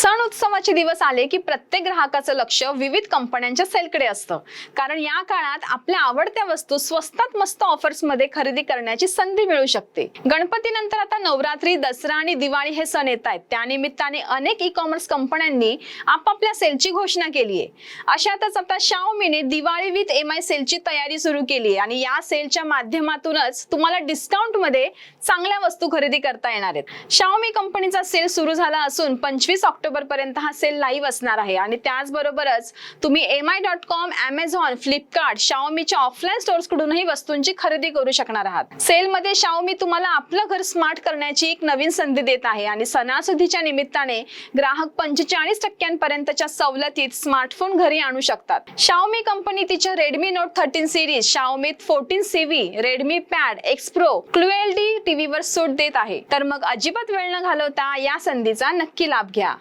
सण उत्सवाचे दिवस आले की प्रत्येक ग्राहकाचं लक्ष विविध कंपन्यांच्या सेलकडे असतं. कारण या काळात आपल्या आवडत्या वस्तू स्वस्तात मस्त ऑफर्समध्ये खरेदी करण्याची संधी मिळू शकते. गणपतीनंतर आता नवरात्री दसरा आणि दिवाळी हे सण येत आहेत. त्यानिमित्ताने अनेक ई कॉमर्स कंपन्यांनी आपापल्या सेलची घोषणा केली आहे. अशातच आता शाओमीने दिवाळी विथ एम आय सेलची तयारी सुरू केली आहे आणि या सेलच्या माध्यमातूनच तुम्हाला डिस्काउंटमध्ये चांगल्या वस्तू खरेदी करता येणार आहेत. शाओमी कंपनीचा सेल सुरू झाला असून पंचवीस ऑक्टोबर पर्यंत हा सेल लाईव्ह असणार आहे. आणि त्याचबरोबरच तुम्ही M I dot com Amazon Flipkart शाओमीच्या offline stores कडूनही वस्तूंची खरेदी करू शकणार आहात. सेलमध्ये शाओमी तुम्हाला आपलं घर स्मार्ट करण्याची एक नवीन संधी देत आहे. आणि सणासुदीच्या निमित्ताने ग्राहक पंचेचाळीस टक्क्यांपर्यंतच्या सवलतीत स्मार्टफोन घरी आणू शकतात. शाओमी कंपनी तिच्या Redmi note thirteen series Xiaomi fourteen Civi Redmi pad X pro QLED टीव्हीवर सूट देत आहे. तर मग अजिबात वेळ न घालवता या संधीचा नक्की लाभ घ्या.